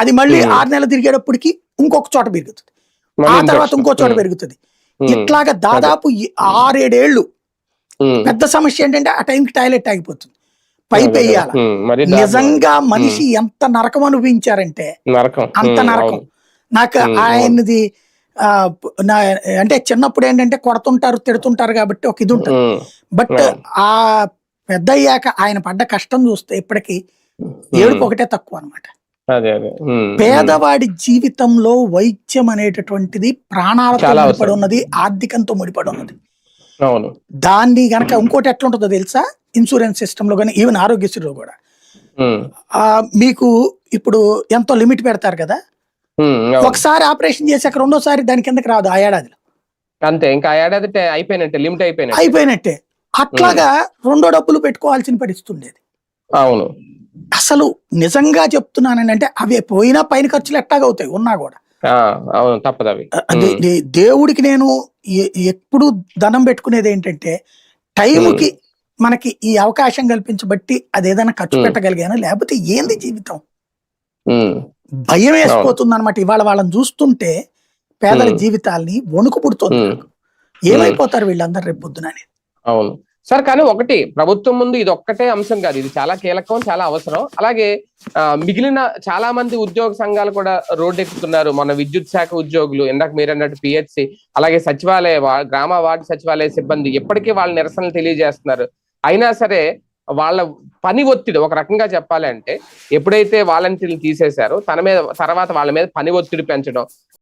అది మళ్ళీ. ఆరు నెలలు తిరిగేటప్పటికి ఇంకొక చోట పెరుగుతుంది ఆ తర్వాత. ఇంకో చోట పెరుగుతుంది ఇట్లాగా దాదాపు ఆరేడేళ్ళు. పెద్ద సమస్య ఏంటంటే ఆ టైంకి టాయిలెట్ ఆగిపోతుంది పైప్. వేయాల. నిజంగా మనిషి ఎంత నరకం అనుభవించారంటే అంత నరకం. నాకు. ఆయనది ఆ, నా అంటే చిన్నప్పుడు ఏంటంటే కొడుతుంటారు తిడుతుంటారు కాబట్టి ఒక ఇది ఉంటుంది బట్. ఆ పెద్ద అయ్యాక ఆయన పడ్డ కష్టం చూస్తే ఇప్పటికి ఏడుపు ఒకటే తక్కువ అనమాట. పేదవాడి జీవితంలో వైద్యం అనేటటువంటిది ప్రాణాలతో. ఉన్నది ఆర్థికంతో ముడిపడి ఉన్నది. అవును. దాన్ని గనక ఇంకోటి ఎట్లా ఉంటుందో తెలుసా? ఇన్సూరెన్స్ సిస్టమ్లో కానీ ఈవెన్ ఆరోగ్యశ్రీలో కూడా. మీకు ఇప్పుడు ఎంతో లిమిట్ పెడతారు కదా. ఒకసారి ఆపరేషన్ చేశాక రెండోసారి దాని కిందకి రాదు ఆ ఏడాదిలో. అంతే ఇంకా ఏడాది అయిపోయినట్టే లిమిట్ అయిపోయినట్టు. అయిపోయినట్టే. అట్లాగా రెండో డబ్బులు పెట్టుకోవాల్సిన పరిస్థితి ఉండేది. అవును. అసలు నిజంగా చెప్తున్నానండి అంటే అవి పోయినా పైన ఖర్చులు ఎట్టాగవుతాయి ఉన్నా కూడా. అవును తప్పదు దేవుడికి నేను ఎప్పుడు ధనం పెట్టుకునేది ఏంటంటే టైంకి మనకి ఈ అవకాశం కల్పించబట్టి అది ఏదైనా ఖర్చు. పెట్టగలిగాను? లేకపోతే ఏంది జీవితం? భయం వేసిపోతుంది అనమాట ఇవాళ వాళ్ళని చూస్తుంటే పేదల. జీవితాల్ని వణుకు పుడుతుంది. ఏమైపోతారు వీళ్ళందరూ రేపు పొద్దున అని. అవును. సార్ కానీ ఒకటి ప్రభుత్వం ముందు ఇది ఒక్కటే అంశం కాదు. ఇది చాలా కీలకం చాలా అవసరం. అలాగే మిగిలిన చాలా మంది ఉద్యోగ సంఘాలు కూడా రోడ్డెక్కుతున్నారు. మన విద్యుత్ శాఖ ఉద్యోగులు ఇందాక మీరు అన్నట్టు పిహెచ్సి అలాగే సచివాలయ వా- గ్రామ వార్డు సచివాలయ సిబ్బంది ఎప్పటికీ వాళ్ళ నిరసనలు తెలియజేస్తున్నారు. అయినా సరే వాళ్ళ పని ఒత్తిడి ఒక రకంగా చెప్పాలి అంటే ఎప్పుడైతే వాలంటీర్లు తీసేశారో తన మీద తర్వాత వాళ్ళ మీద పని ఒత్తిడి పెంచడం